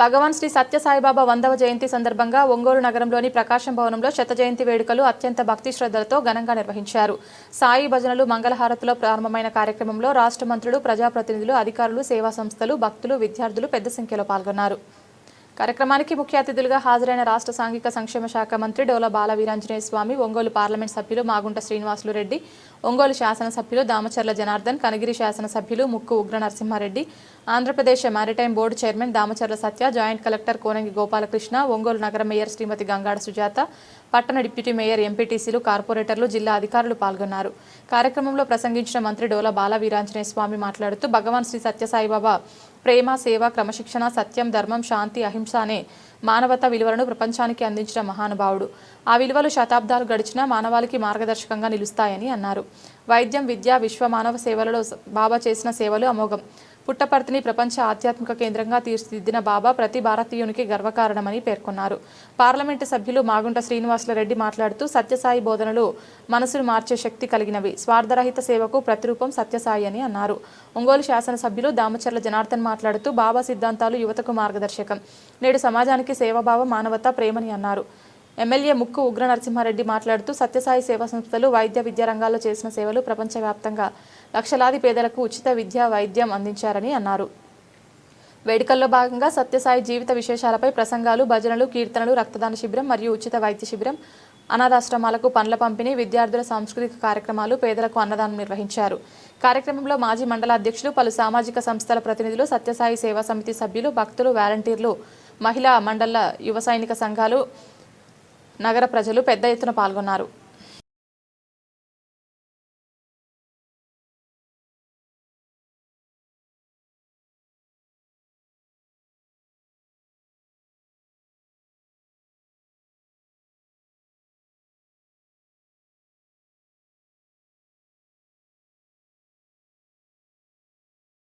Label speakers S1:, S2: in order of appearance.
S1: భగవాన్ శ్రీ సత్యసాయిబాబా వందవ జయంతి సందర్భంగా ఒంగోలు నగరంలోని ప్రకాశం భవనంలో శత జయంతి వేడుకలు అత్యంత భక్తి శ్రద్ధలతో ఘనంగా నిర్వహించారు. సాయి భజనలు మంగళహారతిలో ప్రారంభమైన కార్యక్రమంలో రాష్ట్ర మంత్రులు ప్రజాప్రతినిధులు అధికారులు సేవా సంస్థలు భక్తులు విద్యార్థులు పెద్ద సంఖ్యలో పాల్గొన్నారు. కార్యక్రమానికి ముఖ్య అతిథులుగా హాజరైన రాష్ట్ర సాంఘిక సంక్షేమ శాఖ మంత్రి డోల బాల వీరాంజనేయ స్వామి ఒంగోలు పార్లమెంట్ సభ్యులు మాగుంట శ్రీనివాసులు రెడ్డి ఒంగోలు శాసనసభ్యులు దామచర్ల జనార్దన్ కనగిరి శాసనసభ్యులు Mukku Ugra Narasimha Reddy Andhra Pradesh maritime board chairman Damacharla Satya joint collector Konangi Gopalakrishna Ongole నగర మేయర్ శ్రీమతి గంగాడ సుజాత పట్టణ డిప్యూటీ మేయర్ ఎంపీటీసీలు కార్పొరేటర్లు జిల్లా అధికారులు పాల్గొన్నారు. కార్యక్రమంలో ప్రసంగించిన మంత్రి డోల బాల వీరాంజనేయ స్వామి మాట్లాడుతూ భగవాన్ శ్రీ సత్యసాయిబాబా ప్రేమ సేవ క్రమశిక్షణ సత్యం ధర్మం శాంతి అహింస అనే మానవత విలువలను ప్రపంచానికి అందించిన మహానుభావుడు. ఆ విలువలు శతాబ్దాలు గడిచినా మానవాళికి మార్గదర్శకంగా నిలుస్తాయని అన్నారు. వైద్యం విద్య విశ్వ మానవ సేవలలో బాబా చేసిన సేవలు అమోఘం. పుట్టపర్తిని ప్రపంచ ఆధ్యాత్మిక కేంద్రంగా తీర్చిదిద్దిన బాబా ప్రతి భారతీయునికి గర్వకారణమని పేర్కొన్నారు. పార్లమెంటు సభ్యులు మాగుంట శ్రీనివాసులరెడ్డి మాట్లాడుతూ సత్యసాయి బోధనలు మనసును మార్చే శక్తి కలిగినవి. స్వార్థరహిత సేవకు ప్రతిరూపం సత్యసాయి అని అన్నారు. ఒంగోలు శాసనసభ్యులు దామచర్ల జనార్దన్ మాట్లాడుతూ బాబా సిద్ధాంతాలు యువతకు మార్గదర్శకం. నేడు సమాజానికి సేవాభావం మానవత ప్రేమని అన్నారు. ఎమ్మెల్యే ముక్కు ఉగ్ర నరసింహారెడ్డి మాట్లాడుతూ సత్యసాయి సేవా సంస్థలు వైద్య విద్యా రంగాల్లో చేసిన సేవలు ప్రపంచవ్యాప్తంగా లక్షలాది పేదలకు ఉచిత విద్య వైద్యం అందించారని అన్నారు. వేడుకల్లో భాగంగా సత్యసాయి జీవిత విశేషాలపై ప్రసంగాలు భజనలు కీర్తనలు రక్తదాన శిబిరం మరియు ఉచిత వైద్య శిబిరం అనాథాశ్రమాలకు పండ్ల పంపిణీ విద్యార్థుల సాంస్కృతిక కార్యక్రమాలు పేదలకు అన్నదానం నిర్వహించారు. కార్యక్రమంలో మాజీ మండల అధ్యక్షులు పలు సామాజిక సంస్థల ప్రతినిధులు సత్యసాయి సేవా సమితి సభ్యులు భక్తులు వాలంటీర్లు మహిళా మండల యువ సైనిక సంఘాలు నగర ప్రజలు పెద్ద ఎత్తున పాల్గొన్నారు.